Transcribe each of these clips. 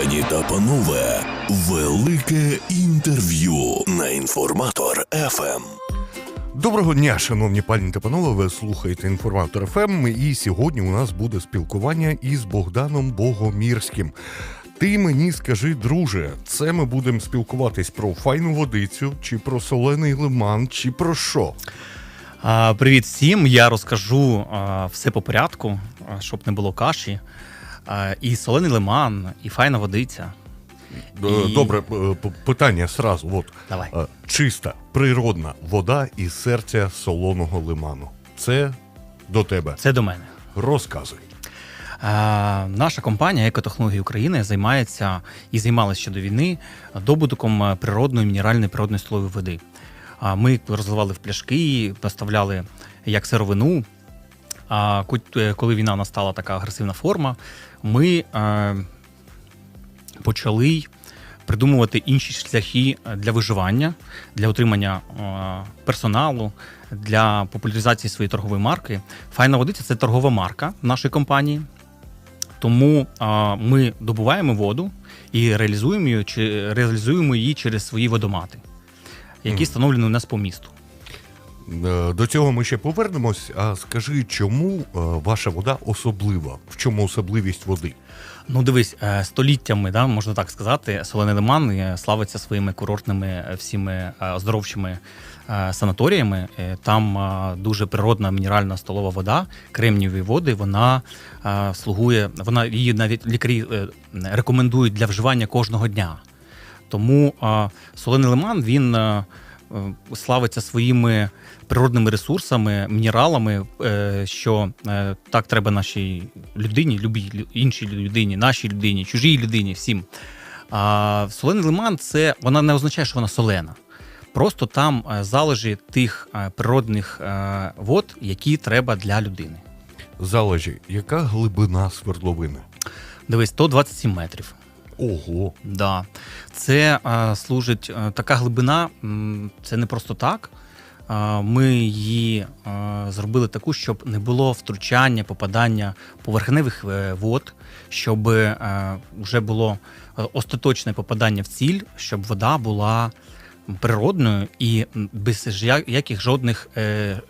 Пані та панове, велике інтерв'ю на інформатор Ем. ФМ. Доброго дня, шановні пані та панове. Ви слухаєте інформатор ФМ. І сьогодні у нас буде спілкування із Богданом Богомірським. Ти мені скажи, друже, це ми будемо спілкуватись про файну водицю, чи про солений лиман, чи про що? А, Привіт всім! Я розкажу а, все по порядку, а, щоб не було каші. І солений лиман, і файна водиця. Е, І- Добре, е, питання сразу. От. Давай. Е, Чиста, природна вода із серця солоного лиману. Це до тебе. Це до мене. Розказуй. А, Наша компанія Екотехнології України займається і займалася ще до війни добутоком е, природної мінеральної природної столової води. А Ми розвивали в пляшки, поставляли як сировину. А е, коли війна настала така агресивна форма, ми е, почали придумувати інші шляхи е, для виживання, для отримання е, персоналу, для популяризації своєї торгової марки. Файна водиця це торгова марка нашої компанії. Тому а, ми добуваємо воду і реалізуємо її, чи реалізуємо її через свої водомати, які Мгм. встановлені у нас по місту. Е, До цього ми ще повернемось. А скажи, чому е, ваша вода особлива? В чому особливість води? Ну, дивись, е, століттями, да, можна так сказати, солений лиман славиться своїми курортними всіми оздоровчими санаторіями. Там дуже природна мінеральна столова вода, кремнієві води. Вона слугує, вона її навіть лікарі рекомендують для вживання кожного дня. Тому солений лиман він славиться своїми природними ресурсами, мінералами, е, що е, так треба нашій людині, любій іншій людині, нашій людині, чужій людині, всім. А солений лиман це вона не означає, що вона солена. Просто там е, залежі тих е, природних е, вод, які треба для людини. Залежі, яка глибина свердловини? Дивись, 127 метрів. Ого, Да. Це е, служить е, така глибина, це не просто так. Е, ми її е, зробили таку, щоб не було втручання, попадання поверхневих е, вод, щоб е, вже було е, остаточне попадання в ціль, щоб вода була природною і без яких жодних. Е,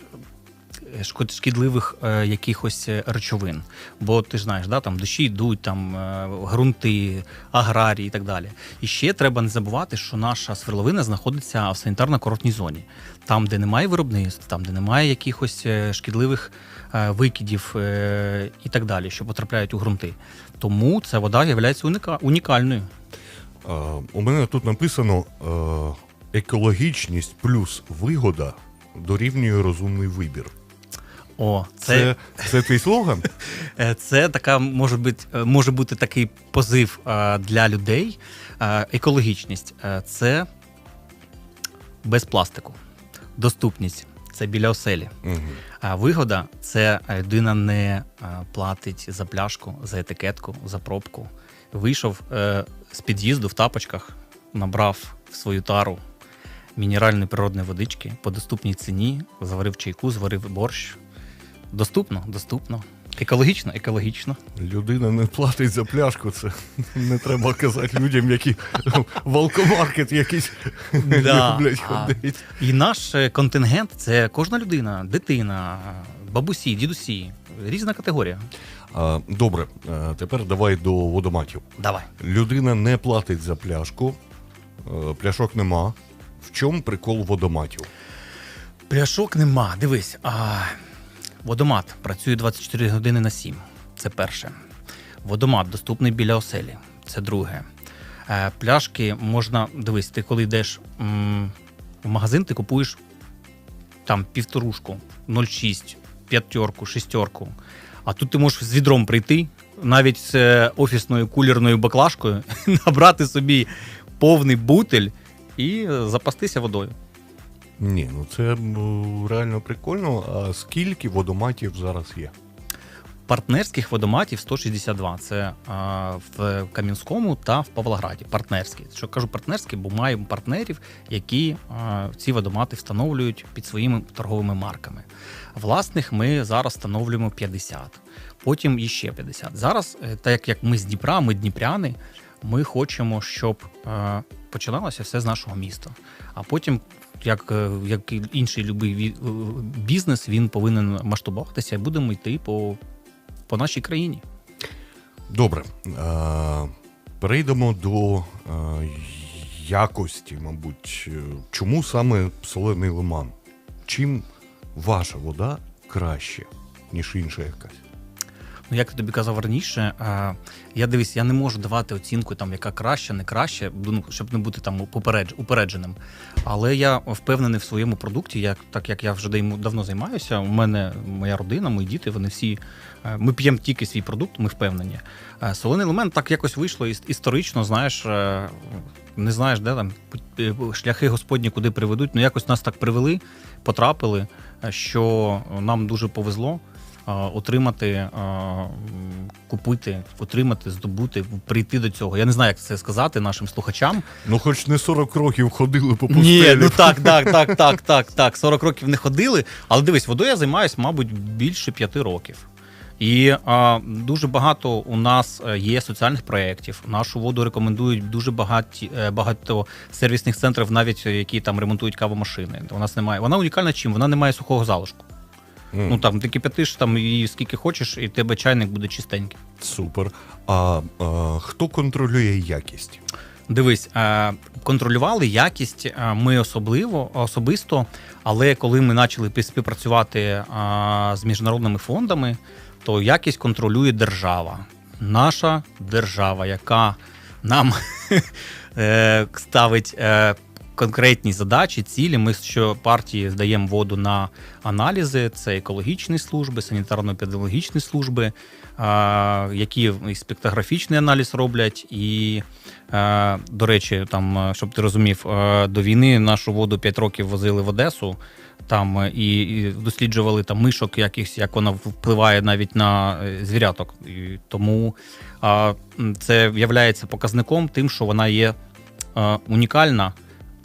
шкідливих е, якихось е, речовин. Бо ти ж знаєш, да, там дощі йдуть, там е, ґрунти, аграрії і так далі. І ще треба не забувати, що наша сверловина знаходиться в санітарно-курортній зоні, там, де немає виробництв, там, де немає якихось е, шкідливих е, викидів е, і так далі, що потрапляють у ґрунти. Тому ця вода є унікальною. е, у мене тут написано е, екологічність плюс вигода дорівнює розумний вибір. О, Це, це, твій слоган? Е, Це така може бути, е, може бути такий позив е, для людей. Екологічність це без пластику. Доступність це біля оселі. Угу. А вигода це людина не платить за пляшку, за етикетку, за пробку. Вийшов з під'їзду в тапочках, набрав в свою тару мінеральної природної водички по доступній ціні, заварив чайку, зварив борщ. Доступно, доступно. Екологічно, екологічно. Людина не платить за пляшку. Це не треба казати людям, які в алкомаркет якийсь Да, люблять ходити. І наш е, контингент це кожна людина, дитина, бабусі, дідусі. Різна категорія. Добре, тепер давай до водоматів. Давай. Людина не платить за пляшку, е, пляшок нема. В чому прикол водоматів? Пляшок нема. Дивись, а, водомат працює 24 години на 7. Це перше. Водомат доступний біля оселі. Це друге. Е, пляшки можна. Дивись, ти коли йдеш в магазин, ти купуєш там півторушку, 0,6, п'ятерку, шестерку. А тут ти можеш з відром прийти, навіть з е, офісною кулерною баклажкою, набрати собі повний бутель і е, запастися водою. Ні, ну це реально прикольно. А скільки водоматів зараз є? Партнерських водоматів 162. Це а, в Кам'янському та в Павлограді. Партнерські. Що кажу партнерські, бо маємо партнерів, які а, ці водомати встановлюють під своїми торговими марками. Власних ми зараз встановлюємо 50, потім іще 50. Зараз, е, так як ми з Дніпра, ми дніпряни. Ми хочемо, щоб е, починалося все з нашого міста. А потім, як, е, як інший любий е, бізнес, він повинен масштабуватися і будемо йти по, по нашій країні. Добре. Е, перейдемо до якості, мабуть. Чому саме солений лиман? Чим ваша вода краще, ніж інша якась? Ну, як я тобі казав раніше, я дивись, я не можу давати оцінку, там, яка краще, не краще, ну, щоб не бути там попередж, упередженим. Але я впевнений в своєму продукті, як, так як я вже давно займаюся. У мене моя родина, мої діти, вони всі. е, Ми п'ємо тільки свій продукт, ми впевнені. Е, Солений елемент так якось вийшло історично, знаєш, е, не знаєш, де там шляхи Господні куди приведуть. Ну якось нас так привели, потрапили, що нам дуже повезло отримати, е, купити, отримати, здобути, прийти до цього. Я не знаю, як це сказати нашим слухачам. Ну, хоч не 40 років ходили по Ні, ну так, так, так, так, так, так. 40 років не ходили. Але дивись, водою я займаюся, мабуть, більше п'яти років. І а, дуже багато у нас е, є соціальних проєктів. Нашу воду рекомендують дуже багаті, е, багато сервісних центрів, навіть е, які там ремонтують кавомашини. У нас немає. Вона унікальна чим? Вона не має сухого залишку. М, Ну там ти кипятиш там її скільки хочеш, і в тебе чайник буде чистенький. Супер. А, а хто контролює якість? Дивись, контролювали якість ми особливо особисто, але коли ми почали співпрацювати з міжнародними фондами, то якість контролює держава. Наша держава, яка нам е, ставить е, конкретні задачі, цілі. Ми що партії здаємо воду на аналізи, це екологічні служби, санітарно-епідеміологічні служби, е, які і спектографічний аналіз роблять. І, е, до речі, там, е, щоб ти розумів, до війни нашу воду 5 років возили в Одесу. Там і, і досліджували там мишок, якихось, як вона впливає навіть на звіряток. І тому а, це є показником тим, що вона є е, унікальна,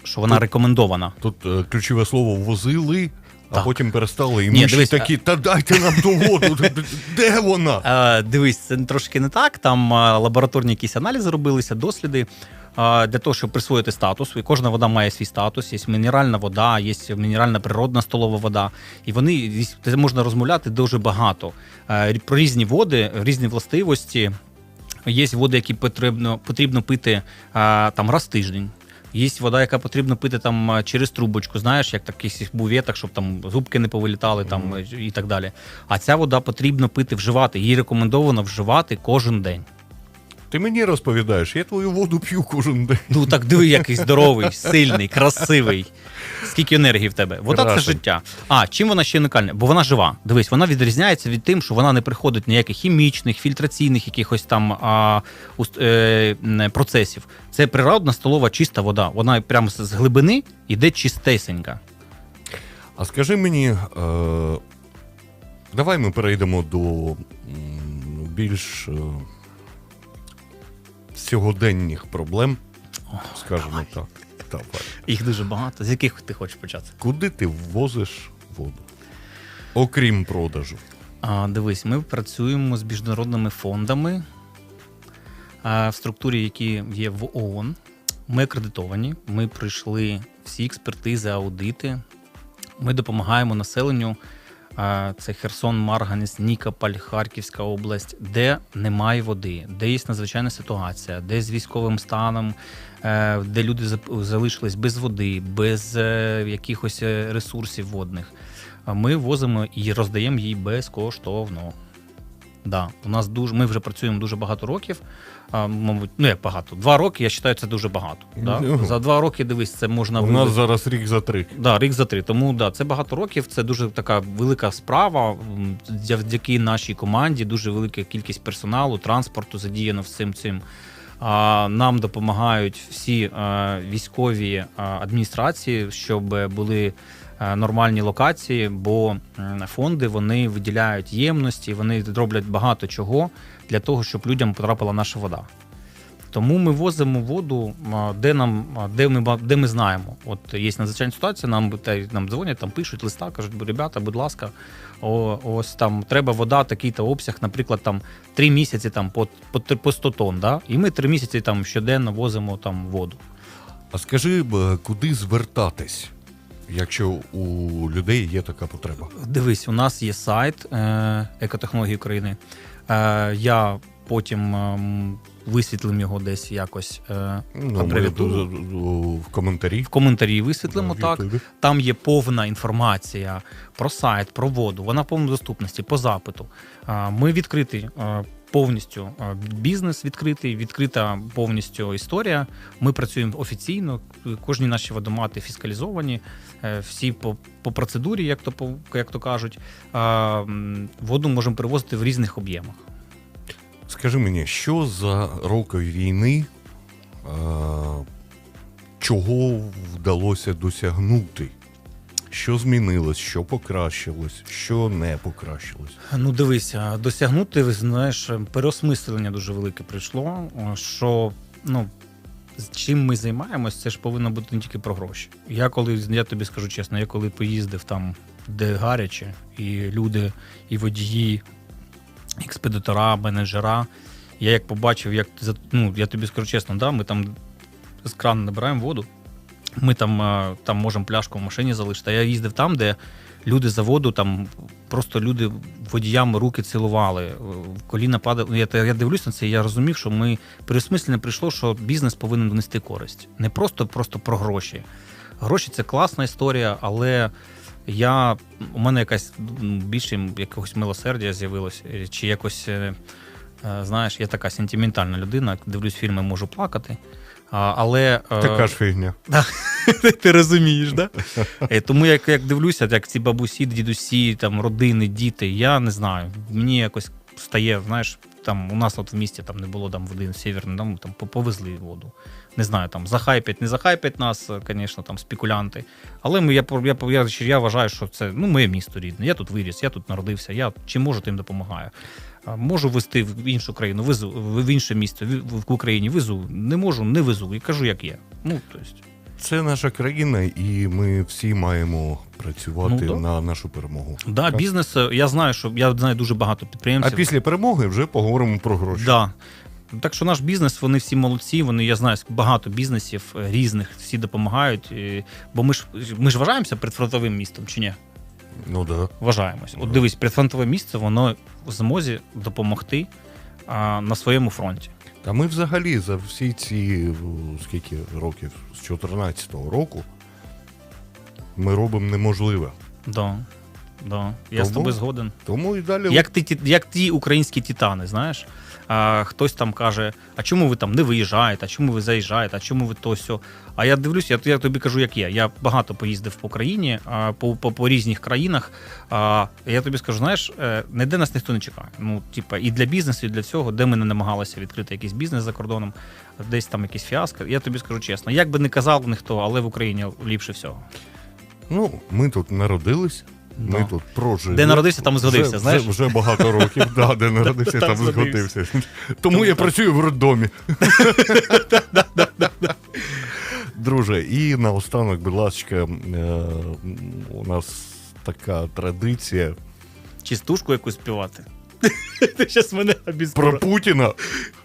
що вона Тут- рекомендована. Тут е, ключове слово возили, а Так. потім перестали. І Ні, ми дивись, такі, та дайте нам ту воду. д- д- Де вона? Е, дивись, це трошки не так. Там е, лабораторні якісь аналізи робилися, досліди. е, Для того, щоб присвоїти статус, і кожна вода має свій статус. Є мінеральна вода, є мінеральна природна столова вода. І вони це можна розмовляти дуже багато. Е, Про різні води, різні властивості. Є води, які потрібно, потрібно пити е, там раз в тиждень. Є вода, яка потрібно пити там е, через трубочку, знаєш, як таких буветах, щоб там зубки не повилітали там е, і так далі. А ця вода потрібно пити, вживати. Її рекомендовано вживати кожен день. Ти мені розповідаєш, я твою воду п'ю кожен день. Ну так диви, який здоровий, сильний, красивий. Скільки енергії в тебе? Вода це життя. А чим вона ще унікальна? Бо вона жива. Дивись, вона відрізняється від тим, що вона не приходить ніяких хімічних, фільтраційних якихось там а, уст- е, процесів. Це природна столова чиста вода. Вона прямо з глибини йде чистесенька. А скажи мені, е, давай ми перейдемо до більш сьогоденних проблем, скажімо так. Давай. Їх дуже багато. З яких ти хочеш почати? Куди ти ввозиш воду? Окрім продажу. А, дивись, ми працюємо з міжнародними фондами а, в структурі, які є в ООН. Ми акредитовані, ми пройшли всі експертизи, аудити. Ми допомагаємо населенню. Це Херсон, Марганець, Нікополь, Харківська область, де немає води, де є надзвичайна ситуація, де з військовим станом, е, де люди залишились без води, без е, якихось е, ресурсів водних. Ми возимо і роздаємо їй безкоштовно. Да, у нас дуже, ми вже працюємо дуже багато років. А, мабуть, ну як багато. Два роки, я вважаю, це дуже багато. Да? Ну. За два роки, дивись, це можна У нас зараз рік за три. Да, рік за три. Тому да, це багато років. Це дуже така велика справа. Завдяки нашій команді дуже велика кількість персоналу, транспорту задіяно всім цим. А, Нам допомагають всі е, військові е, адміністрації, щоб були нормальні локації, бо фонди вони виділяють ємності, вони роблять багато чого для того, щоб людям потрапила наша вода. Тому ми возимо воду, де нам де ми де ми знаємо. От є надзвичайна ситуація, нам нам дзвонять, там пишуть листа, кажуть, «Бу- ребята, будь ласка, о, ось там треба вода, такий-то обсяг, наприклад, там три місяці там по, по, по 100 тонн, да? і ми три місяці там щоденно возимо там воду. А скажи, куди звертатись, якщо у людей є така потреба? Дивись, у нас є сайт е, екотехнології України. Е, я потім ем, висвітлим його десь якось е, Ну, ми в коментарі. в коментарі висвітлимо в так. Там є повна інформація про сайт, про воду. Вона в повній доступності по запиту. Ми відкритий а, повністю бізнес відкритий, відкрита повністю історія. Ми працюємо офіційно. Кожні наші водомати фіскалізовані, е, всі по, по процедурі, як то по- як то кажуть. Воду можемо привозити в різних об'ємах. Скажи мені, що за роки війни, е, чого вдалося досягнути? Що змінилось, що покращилось, що не покращилось? Ну, дивися, досягнути, знаєш, переосмислення дуже велике прийшло. Що ну, чим ми займаємось, це ж повинно бути не тільки про гроші. Я коли я тобі скажу чесно, я коли поїздив там, де гаряче, і люди, і водії, експедитора, менеджера. Я як побачив, як ну, я тобі скажу чесно, да, ми там з крану набираємо воду. Ми там, е, там можемо пляшку в машині залишити. А я їздив там, де люди за воду, там просто люди водіям руки цілували, е, коліна падали. Ну, Я, я дивлюсь на це, і я розумів, що ми переосмислення прийшло, що бізнес повинен внести користь. Не просто, просто про гроші. Гроші це класна історія, але я, у мене якась більше якогось милосердя з'явилось, е, чи якось. Знаєш, я така сентиментальна людина, дивлюсь фільми, можу плакати. А, але е, Така ж фігня. ти розумієш, да? Е, Тому як, як дивлюся, як ці бабусі, дідусі, там родини, діти, я не знаю. Мені якось стає, знаєш, там у нас от в місті там не було там води северний, там, там повезли воду. Не знаю, там захайпять, не захайпять нас, звісно, там спекулянти. Але ми, я, я, я, я вважаю, що це ну, моє місто рідне. Я тут виріс, я тут народився, я чим можу, тим допомагаю. Можу везти в іншу країну, везу, в інше місто, в, Україні везу. Не можу, не везу. І кажу, як є. Ну, то есть, Це наша країна, і ми всі маємо працювати Ну, на нашу перемогу. Да, Так. бізнес, е, я знаю, що я знаю дуже багато підприємців. А після перемоги вже поговоримо про гроші. Да. Так що наш бізнес, вони всі молодці. Вони, я знаю, багато бізнесів е, різних, всі допомагають. Бо ми ж ми ж вважаємося предфронтовим містом, чи ні? Ну да. Вважаємось. От дивись, предфронтове місце, воно в змозі допомогти а, на своєму фронті. Та ми взагалі за всі ці скільки років з 14-го року ми робимо неможливе. Да. Да. Я з Тому- тобою згоден. Тому і далі Як ті- як ті українські титани, знаєш? А, хтось там каже: а чому ви там не виїжджаєте, а чому ви заїжджаєте, а чому ви то сьо? А я дивлюся, я, я тобі кажу, як є. Я багато поїздив по країні, по, по, по різних країнах. А, я тобі скажу, знаєш, е, ніде нас ніхто не чекає. Ну, типа, і для бізнесу, і для цього, де ми не намагалися відкрити якийсь бізнес за кордоном, десь там якийсь фіаско. Я тобі скажу чесно, як би не казав ніхто, але в Україні ліпше всього. ну, ми тут народились, ми Да. тут прожили. Де народився, там згодився, вже, знаєш? Вже, вже багато років, да, де народився, Там там згодився. Тому я працюю в роддомі. Друже, і наостанок, будь ласка, е, у нас така традиція Чистушку якусь співати. Ти зараз мене про. Путіна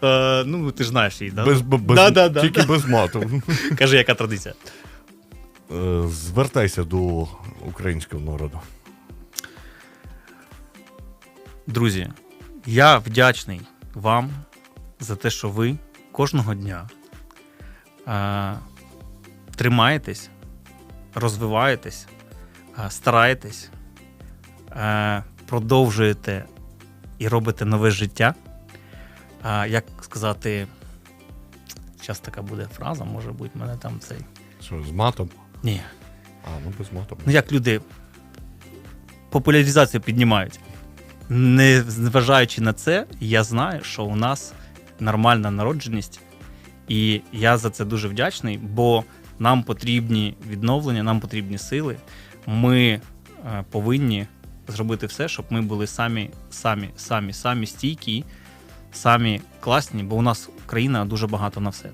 Е, ну, ти ж знаєш її, да? без, без, Да, да, да, тільки да. без мату. Кажи, яка традиція. Е, Звертайся до українського народу. Друзі, я вдячний вам за те, що ви кожного дня е, тримаєтесь, розвиваєтесь, е, стараєтесь, е, продовжуєте і робите нове життя. Е, як сказати, зараз така буде фраза, може бути, мене там цей. Що, з матом? Ні. А, ну без матом. Ну як люди популяризацію піднімають. Не зважаючи на це, я знаю, що у нас нормальна народженість, і я за це дуже вдячний, бо нам потрібні відновлення, нам потрібні сили. Ми е, повинні зробити все, щоб ми були самі, самі, самі, самі стійкі самі класні, бо у нас Україна дуже багато на все.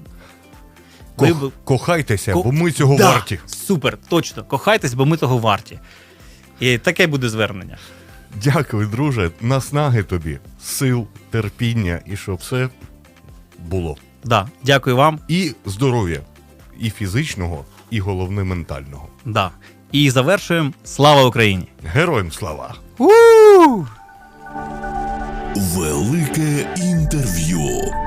Ви Кох- б- Кохайтеся, Ко- бо ми цього Да, варті. Супер, точно. Кохайтесь, бо ми того варті. І таке буде звернення. Дякую, друже. Наснаги тобі, сил, терпіння і щоб все було. Да, дякую вам. І здоров'я, і фізичного, і головне ментального. Да. І завершуємо. Слава Україні! Героям слава! у Велике інтерв'ю.